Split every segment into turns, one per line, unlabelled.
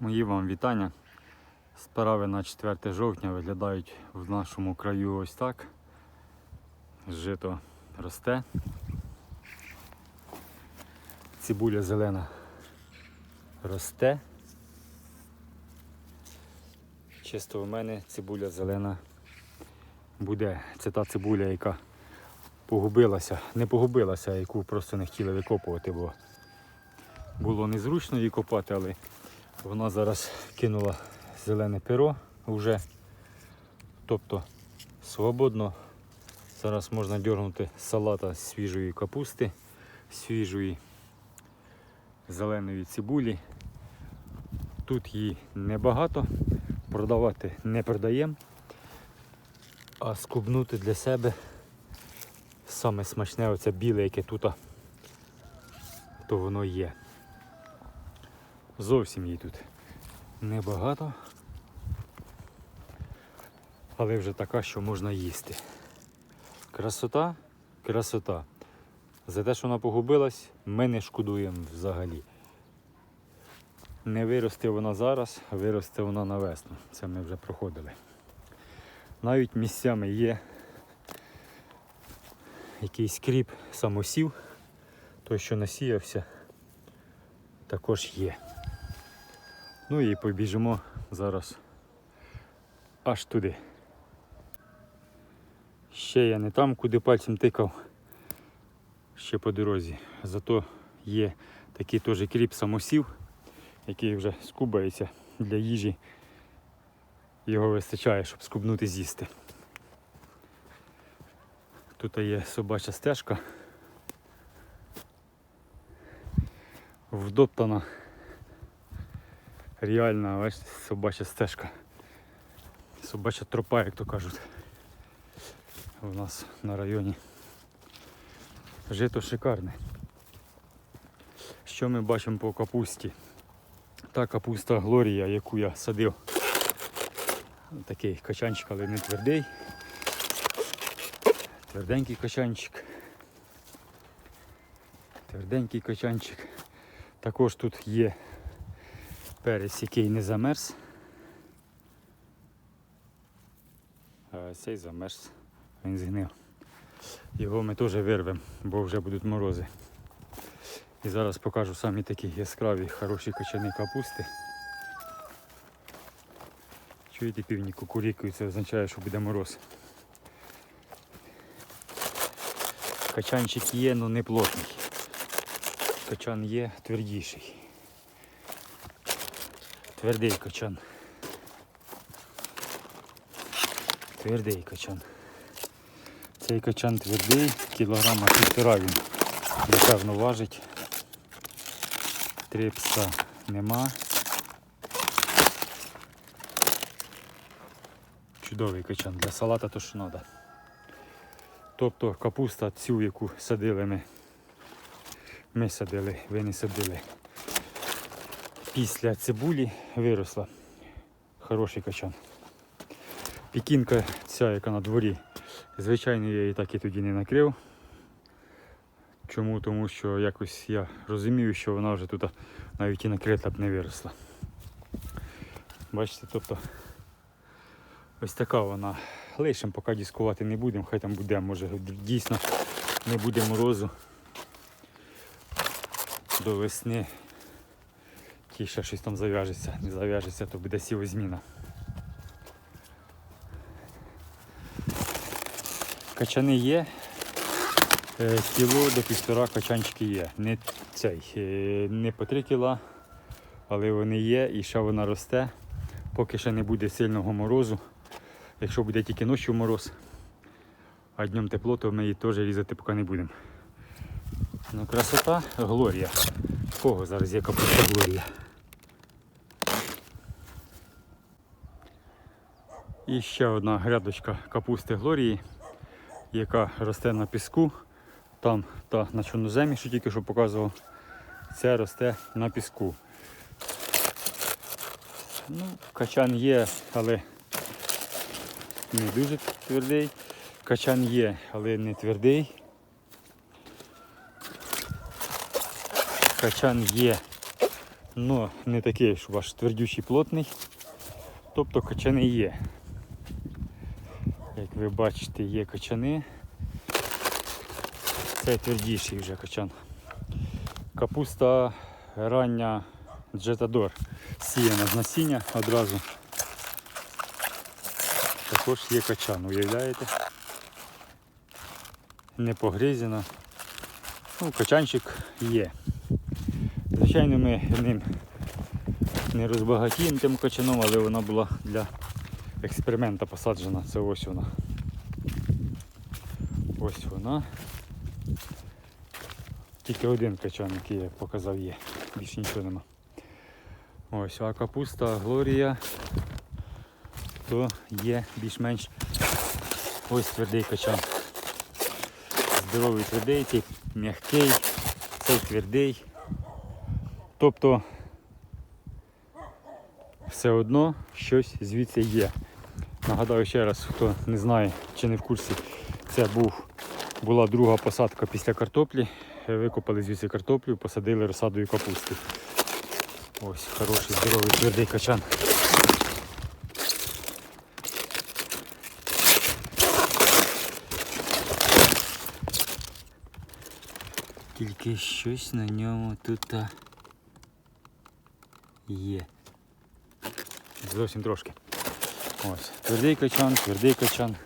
Мої вам вітання. Справи на 4 жовтня виглядають в нашому краю ось так. Жито росте. Цибуля зелена росте. Чисто у мене цибуля зелена буде. Це та цибуля, яка погубилася. Не погубилася, яку просто не хотіли викопувати, бо було незручно її копати, але вона зараз кинула зелене перо вже. Тобто свободно. Зараз можна дергнути салата з свіжої капусти, свіжої зеленої цибулі. Тут її небагато, продавати не продаємо, а скубнути для себе саме смачне оце біле, яке тут, то воно є. Зовсім її тут небагато, але вже така, що можна їсти. Красота, красота. За те, що вона погубилась, ми не шкодуємо взагалі. Не виросте вона зараз, виросте вона на весну. Це ми вже проходили. Навіть місцями є якийсь кріп самосів, той, що насіявся, також є. Ну і побіжимо зараз аж туди. Ще я не там, куди пальцем тикав, ще по дорозі. Зато є такий теж кріп самосів, який вже скубається для їжі. Його вистачає, щоб скубнути з'їсти. Тут є собача стежка. Вдоптана реальна бачите, собача стежка. Собача тропа, як то кажуть. У нас на районі. Жито шикарне. Що ми бачимо по капусті? Та капуста Глорія, яку я садив. Такий качанчик, але не твердий. Тверденький качанчик. Тверденький качанчик. Також тут є перець, який не замерз. А цей замерз. Він згнив. Його ми теж вирвемо, бо вже будуть морози. І зараз покажу самі такі яскраві, хороші качани капусти. Чуєте півні кукурікують, це означає, що буде мороз. Качанчик є, але не плотний. Качан є твердіший. Твердий качан. Твердий качан. Цей качан твердий, кілограма півтора він, напевно, важить. Трипса нема. Чудовий качан. Для салата то що треба. Тобто капуста цю, яку садили ми. Ми садили, ви не садили. Після цибулі виросла. Хороший качан. Пікінка ця, яка на дворі, звичайно, я її так і тоді не накрив. Чому? Тому що якось я розумію, що вона вже тут навіть і накрита б не виросла. Бачите, тобто ось така вона. Лишимо, поки дискувати не будемо, хай там буде, може дійсно не буде морозу до весни. Ті ще щось там зав'яжеться, не зав'яжеться, то буде сівозміна. Качани є. Е, Кіло до півтора качанчики є. Не цей, е, не по 3 кіла, але вони є і ще вона росте. Поки ще не буде сильного морозу. Якщо буде тільки ночі мороз, а днем тепло, то ми її теж різати поки не будемо. Ну, красота Глорія. Кого зараз є капуста Глорія? І ще одна грядочка капусти Глорії, яка росте на піску. Там та на чорноземі, що тільки що показував, це росте на піску. Ну, Качан є, але не дуже твердий. Качан є, але не твердий. Качан є, Но не такий, щоб аж твердючий плотний. Тобто качани є. Ви бачите, є качани. Це твердіший вже качан. Капуста рання Джетадор. Сіяна з насіння одразу. Також є качан, уявляєте? Не погризена. Ну, качанчик є. Звичайно, ми ним не розбагатіємо тим качаном, але вона була для експеримента посаджена. Це ось вона. Ось вона. Тільки один качан, який я показав є. Більше нічого нема. Ось, а капуста Глорія, то є більш-менш ось твердий качан. Здоровий твердий, цей м'який, цей твердий. Тобто все одно щось звідси є. Нагадаю ще раз, хто не знає чи не в курсі, це був, була друга посадка після картоплі. Викопали звідси картоплю, посадили розсадою капусти. Ось хороший здоровий твердий качан. Тільки щось на ньому тут є. Зовсім трошки. Ось. Твердий качан, твердий качан.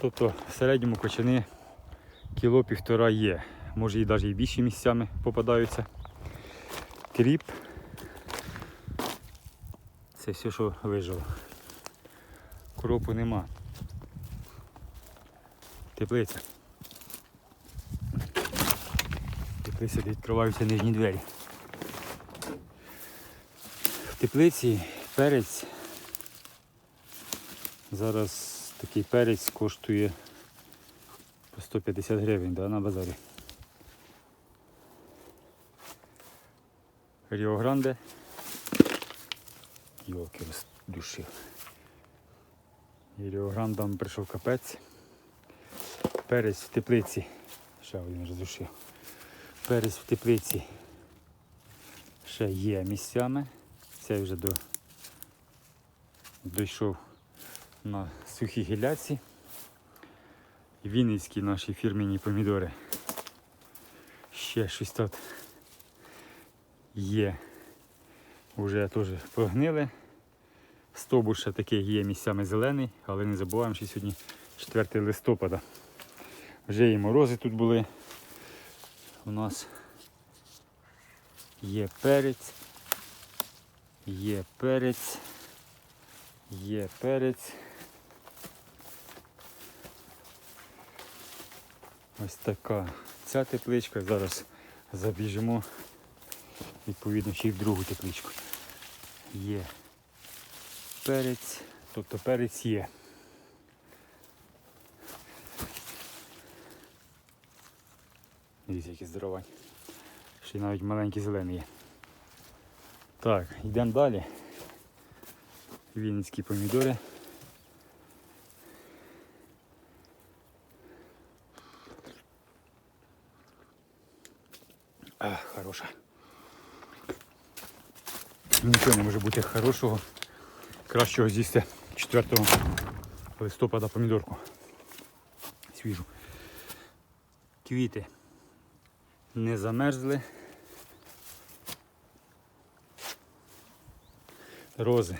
Тобто в середньому качани кіло півтора є. Може і навіть і більші місцями попадаються. Кріп. Це все, що вижило. Кропу нема. Теплиця. Теплиця, де відкриваються нижні двері. В теплиці перець. Зараз такий перець коштує по 150 гривень да, на базарі. Ріо Гранде. Йолки роздушив. І Ріо Грандам прийшов капець. Перець в теплиці. Ще один роздушив. Перець в теплиці ще є місцями. Це вже до... дійшов на сухій гіляці. Вінницькі наші фірмені помідори. Ще щось тут є. Уже теж погнили. Стовбур ще такий є місцями зелений, але не забуваємо, що сьогодні 4 листопада. Вже і морози тут були. У нас є перець, є перець, є перець. Ось така ця тепличка. Зараз забіжимо відповідно ще й в другу тепличку. Є перець, тобто перець є. Дивіться, які здоровань. Ще й навіть маленький зелений є. Так, йдемо далі. Вінницькі помідори. А, хороша. Нічого не може бути хорошого. Кращого з'їсти 4 листопада помідорку. Свіжу. Квіти не замерзли. Рози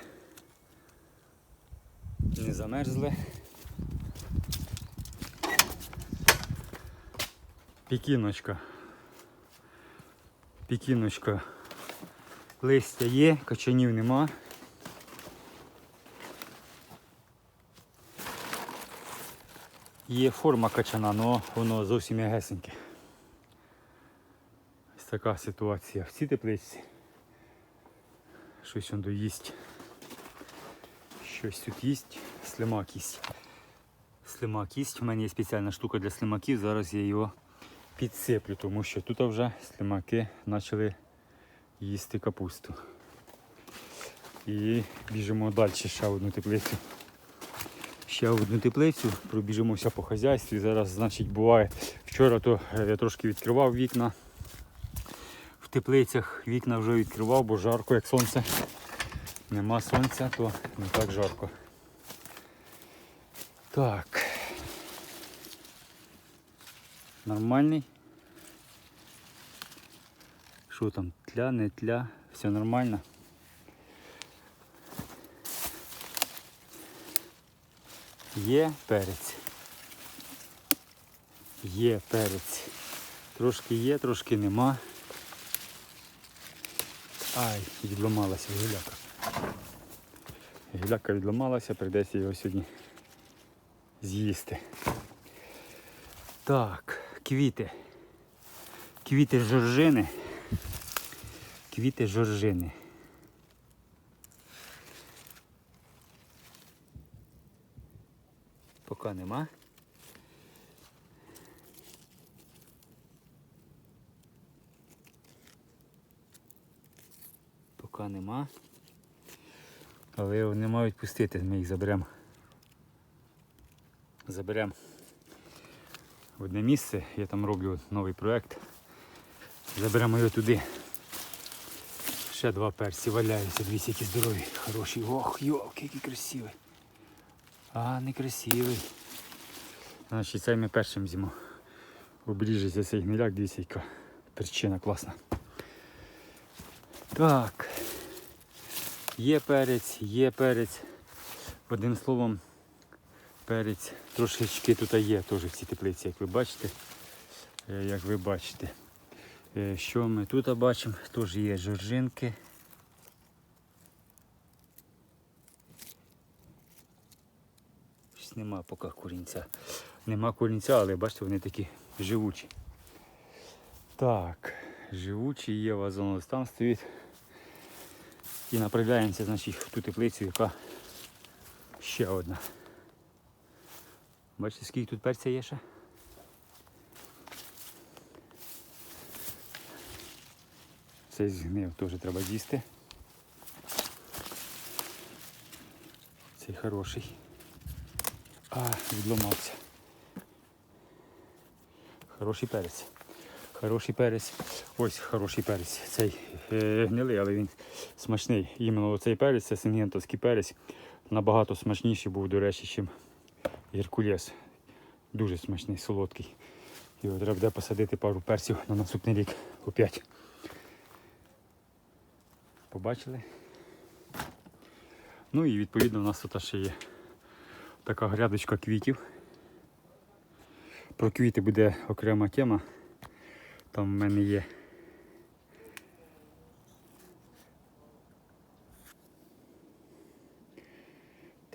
не замерзли. Пікіночка. Пікіночка. Листя є, качанів нема. Є форма качана, але воно зовсім м'ягесеньке. Ось така ситуація в цій теплиці. Щось воно їсть. Щось тут їсть. Слимак їсть. Слимак їсть. У мене є спеціальна штука для слимаків. Зараз я його підсиплю, тому що тут вже слимаки почали їсти капусту. І біжимо далі ще одну теплицю. Ще одну теплицю, пробіжимося по хазяйстві. Зараз, значить, буває. Вчора то е, я трошки відкривав вікна. в теплицях вікна вже відкривав, бо жарко, як сонце. Нема сонця, то не так жарко. Так. Нормальний. Що там, тля, не тля, все нормально. Є перець. Є перець. Трошки є, трошки нема. Ай, відламалася гіляка. Гіляка відламалася, прийдеться його сьогодні з'їсти. Так, квіти. Квіти жоржини. Квіти жоржини. Поки нема. Поки нема. Але вони мають пустити, ми їх заберемо. Заберемо в одне місце, я там роблю новий проєкт. Заберемо його туди. Ще два перці валяються, дивіться, які здорові, хороші. Ох, йолки, який красивий. А, не красивий. Значить, цей ми першим з'їмо. Обріжеться цей гниляк, дивіться, яка перчина класна. Так. Є перець, є перець. Одним словом, перець трошечки тут є теж в цій теплиці, як ви бачите. Е, Як ви бачите. Е, Що ми тут бачимо? Теж є жоржинки. Щось нема поки корінця. Нема корінця, але бачите, вони такі живучі. Так, живучі є вазон там стоїть. І направляємося значить, в ту теплицю, яка ще одна. Бачите, скільки тут перця є ще? Цей згнив теж треба з'їсти. Цей хороший. А, відломався. Хороший перець. Хороший перець. Ось хороший перець. Цей е, гнилий, але він смачний. Іменно оцей перець, це сингентовський перець. Набагато смачніший був, до речі, ніж Геркулес. Дуже смачний, солодкий. Його треба буде посадити пару перців на наступний рік опять. Побачили? Ну і відповідно у нас тут ще є така грядочка квітів. Про квіти буде окрема тема. Там в мене є.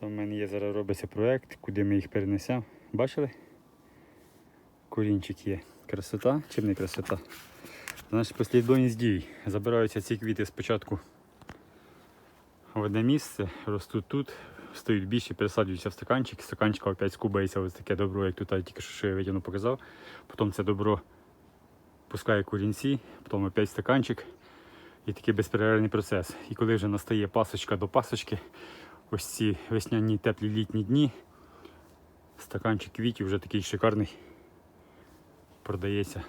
Там в мене є зараз робиться проєкт, куди ми їх перенесемо. Бачили? Корінчик є. Красота чи не красота? Значить, послідовність дій. Забираються ці квіти спочатку в одне місце, ростуть тут, стають більші, пересаджуються в стаканчик, з стаканчика опять скубається ось таке добро, як тут я тільки що я витягну показав. Потім це добро пускає корінці, потім опять стаканчик. І такий безперервний процес. І коли вже настає пасочка до пасочки, ось ці весняні теплі літні дні, стаканчик квітів вже такий шикарний продається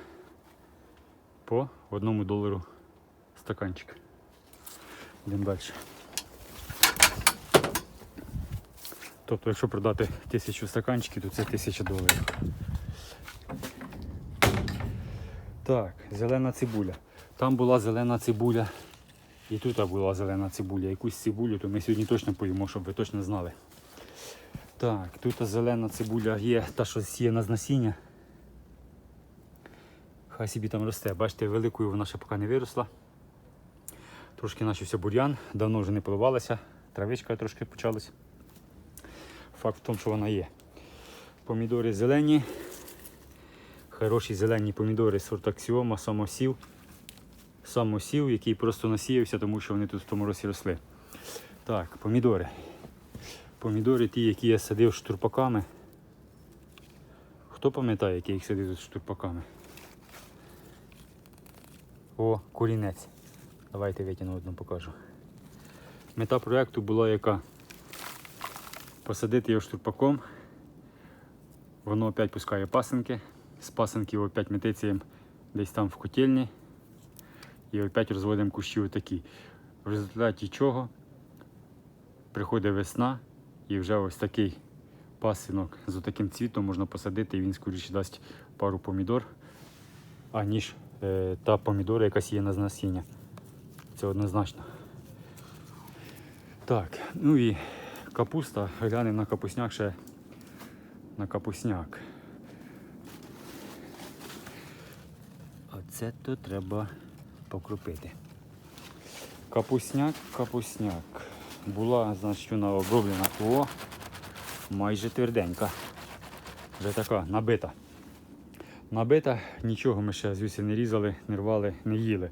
по одному долару стаканчик. Йдемо далі. Тобто, якщо продати тисячу стаканчиків, то це тисяча доларів. Так, зелена цибуля. Там була зелена цибуля. І тут була зелена цибуля. Якусь цибулю, то ми сьогодні точно поїмо, щоб ви точно знали. Так, тут зелена цибуля є, та що сіяна з насіння. Хай собі там росте. Бачите, великою вона ще поки не виросла. Трошки начався бур'ян, давно вже не поливалася, травичка трошки почалась. Факт в тому, що вона є. Помідори зелені. Хороші зелені помідори сорт Аксіома, самосів. Самосів, який просто насіявся, тому що вони тут в тому році росли. Так, помідори. Помідори ті, які я садив штурпаками. Хто пам'ятає, які їх садив тут штурпаками? О, корінець. Давайте витягну одну покажу. Мета проєкту була яка? Посадити його штурпаком. Воно опять пускає пасенки. З пасенків опять метиться десь там в котельні. І опять розводимо кущі отакі. В результаті чого приходить весна і вже ось такий пасинок з таким цвітом можна посадити, і він скоріше дасть пару помідор, аніж е, та помідора, яка сіє на насіння. Це однозначно. Так, ну і капуста. Глянемо на капусняк ще на капусняк. Оце то треба покропити. Капусняк, капусняк. Була, значить, оброблена о, майже тверденька. Вже така набита. Набита, нічого ми ще звідси не різали, не рвали, не їли,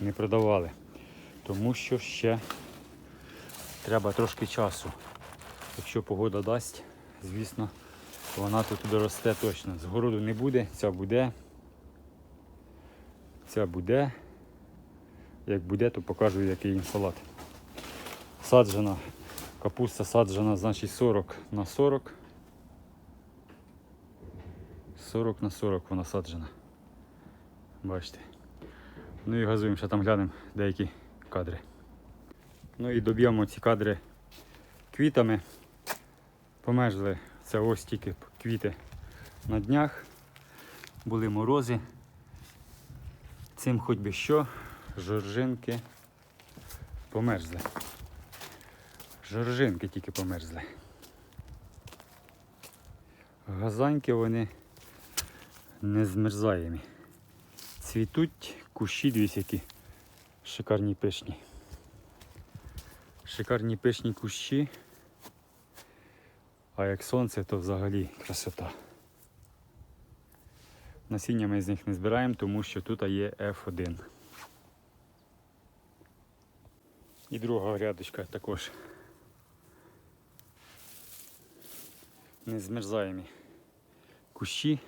не продавали. Тому що ще треба трошки часу. Якщо погода дасть, звісно, вона тут доросте точно. З городу не буде, ця буде. Ця буде. Як буде, то покажу, який їм салат. Саджена, капуста саджена, значить 40 на 40. 40 на 40 вона саджена. Бачите. Ну і газуємо, ще там глянемо деякі кадри. Ну і доб'ємо ці кадри квітами. Померзли це ось тільки квіти на днях. Були морози. Цим хоч би що, жоржинки померзли. Жоржинки тільки померзли. Газаньки вони не змерзаємі. Цвітуть кущі, дивіться, які шикарні пишні. Шикарні пишні кущі. А як сонце, то взагалі красота. Насіння ми з них не збираємо, тому що тут є F1. І друга рядочка також. Не змерзаємі кущі.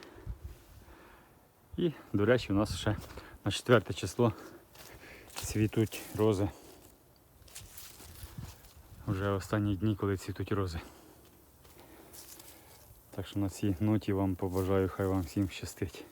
І, до речі, у нас ще на 4 число цвітуть рози. Вже останні дні, коли цвітуть рози. Так що на цій ноті вам побажаю, хай вам всім щастить.